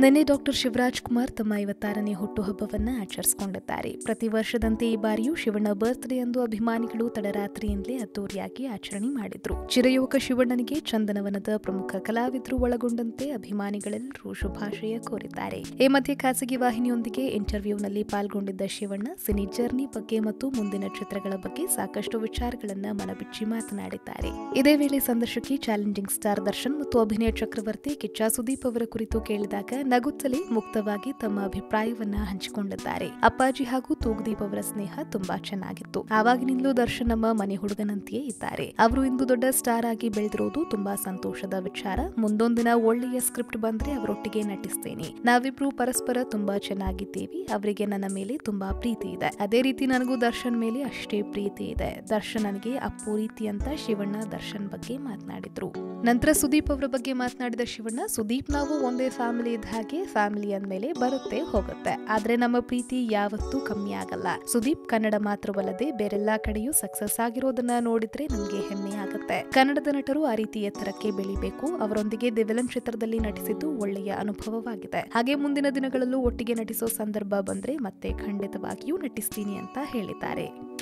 ನಿನ್ನೆ ಡಾಕ್ಟರ್ ಶಿವರಾಜ್ ಕುಮಾರ್ ತಮ್ಮ ಐವತ್ತಾರನೇ ಹುಟ್ಟುಹಬ್ಬವನ್ನ ಆಚರಿಸಿಕೊಂಡಿದ್ದಾರೆ. ಪ್ರತಿ ವರ್ಷದಂತೆ ಈ ಬಾರಿಯೂ ಶಿವಣ್ಣ ಬರ್ತ್ಡೇ ಎಂದು ಅಭಿಮಾನಿಗಳು ತಡರಾತ್ರಿಯಿಂದಲೇ ಅದ್ದೂರಿಯಾಗಿ ಆಚರಣೆ ಮಾಡಿದ್ರು. ಚಿರಯುವಕ ಶಿವಣ್ಣನಿಗೆ ಚಂದನವನದ ಪ್ರಮುಖ ಕಲಾವಿದರು ಒಳಗೊಂಡಂತೆ ಅಭಿಮಾನಿಗಳೆಲ್ಲರೂ ಶುಭಾಶಯ ಕೋರಿದ್ದಾರೆ. ಈ ಮಧ್ಯೆ ಖಾಸಗಿ ವಾಹಿನಿಯೊಂದಿಗೆ ಇಂಟರ್ವ್ಯೂನಲ್ಲಿ ಪಾಲ್ಗೊಂಡಿದ್ದ ಶಿವಣ್ಣ ಸಿನಿ ಜರ್ನಿ ಬಗ್ಗೆ ಮತ್ತು ಮುಂದಿನ ಚಿತ್ರಗಳ ಬಗ್ಗೆ ಸಾಕಷ್ಟು ವಿಚಾರಗಳನ್ನು ಮನಬಿಚ್ಚಿ ಮಾತನಾಡಿದ್ದಾರೆ. ಇದೇ ವೇಳೆ ಸಂದರ್ಶಕಿ ಚಾಲೆಂಜಿಂಗ್ ಸ್ಟಾರ್ ದರ್ಶನ್ ಮತ್ತು ಅಭಿನಯ ಚಕ್ರವರ್ತಿ ಕಿಚ್ಚ ಸುದೀಪ್ ಅವರ ಕುರಿತು ಕೇಳಿದಾಗ ನಗುತ್ತಲೇ ಮುಕ್ತವಾಗಿ ತಮ್ಮ ಅಭಿಪ್ರಾಯವನ್ನ ಹಂಚಿಕೊಂಡಿದ್ದಾರೆ. ಅಪ್ಪಾಜಿ ಹಾಗೂ ತೂಗುದೀಪ್ ಅವರ ಸ್ನೇಹ ತುಂಬಾ ಚೆನ್ನಾಗಿತ್ತು. ಆವಾಗಿನಿಂದಲೂ ದರ್ಶನ್ ನಮ್ಮ ಮನೆ ಹುಡುಗನಂತೆಯೇ ಇದ್ದಾರೆ. ಅವರು ಇಂದು ದೊಡ್ಡ ಸ್ಟಾರ್ ಆಗಿ ಬೆಳೆದಿರೋದು ತುಂಬಾ ಸಂತೋಷದ ವಿಚಾರ. ಮುಂದೊಂದಿನ ಒಳ್ಳೆಯ ಸ್ಕ್ರಿಪ್ಟ್ ಬಂದ್ರೆ ಅವರೊಟ್ಟಿಗೆ ನಟಿಸ್ತೇನೆ. ನಾವಿಬ್ರು ಪರಸ್ಪರ ತುಂಬಾ ಚೆನ್ನಾಗಿದ್ದೀವಿ. ಅವರಿಗೆ ನನ್ನ ಮೇಲೆ ತುಂಬಾ ಪ್ರೀತಿ ಇದೆ. ಅದೇ ರೀತಿ ನನಗೂ ದರ್ಶನ್ ಮೇಲೆ ಅಷ್ಟೇ ಪ್ರೀತಿ ಇದೆ. ದರ್ಶನ್ ನನಗೆ ಅಪ್ಪು ರೀತಿ ಅಂತ ಶಿವಣ್ಣ ದರ್ಶನ್ ಬಗ್ಗೆ ಮಾತನಾಡಿದ್ರು. ನಂತರ ಸುದೀಪ್ ಅವರ ಬಗ್ಗೆ ಮಾತನಾಡಿದ ಶಿವಣ್ಣ, ಸುದೀಪ್, ನಾವು ಒಂದೇ ಫ್ಯಾಮಿಲಿ ಇದ್ದ ಹಾಗೆ ಫ್ಯಾಮಿಲಿ ಅಂದಮೇಲೆ ಬರುತ್ತೆ, ಹೋಗುತ್ತೆ. ಆದ್ರೆ ನಮ್ಮ ಪ್ರೀತಿ ಯಾವತ್ತೂ ಕಮ್ಮಿ ಆಗಲ್ಲ. ಸುದೀಪ್ ಕನ್ನಡ ಮಾತ್ರವಲ್ಲದೆ ಬೇರೆಲ್ಲಾ ಕಡೆಯೂ ಸಕ್ಸಸ್ ಆಗಿರೋದನ್ನ ನೋಡಿದ್ರೆ ನಮ್ಗೆ ಹೆಮ್ಮೆ ಆಗುತ್ತೆ. ಕನ್ನಡದ ನಟರು ಆ ರೀತಿ ಎತ್ತರಕ್ಕೆ ಬೆಳಿಬೇಕು. ಅವರೊಂದಿಗೆ ದೇವಲಂ ಚಿತ್ರದಲ್ಲಿ ನಟಿಸಿದ್ದು ಒಳ್ಳೆಯ ಅನುಭವವಾಗಿದೆ. ಹಾಗೆ ಮುಂದಿನ ದಿನಗಳಲ್ಲೂ ಒಟ್ಟಿಗೆ ನಟಿಸೋ ಸಂದರ್ಭ ಬಂದ್ರೆ ಮತ್ತೆ ಖಂಡಿತವಾಗಿಯೂ ನಟಿಸ್ತೀನಿ ಅಂತ ಹೇಳಿದ್ದಾರೆ.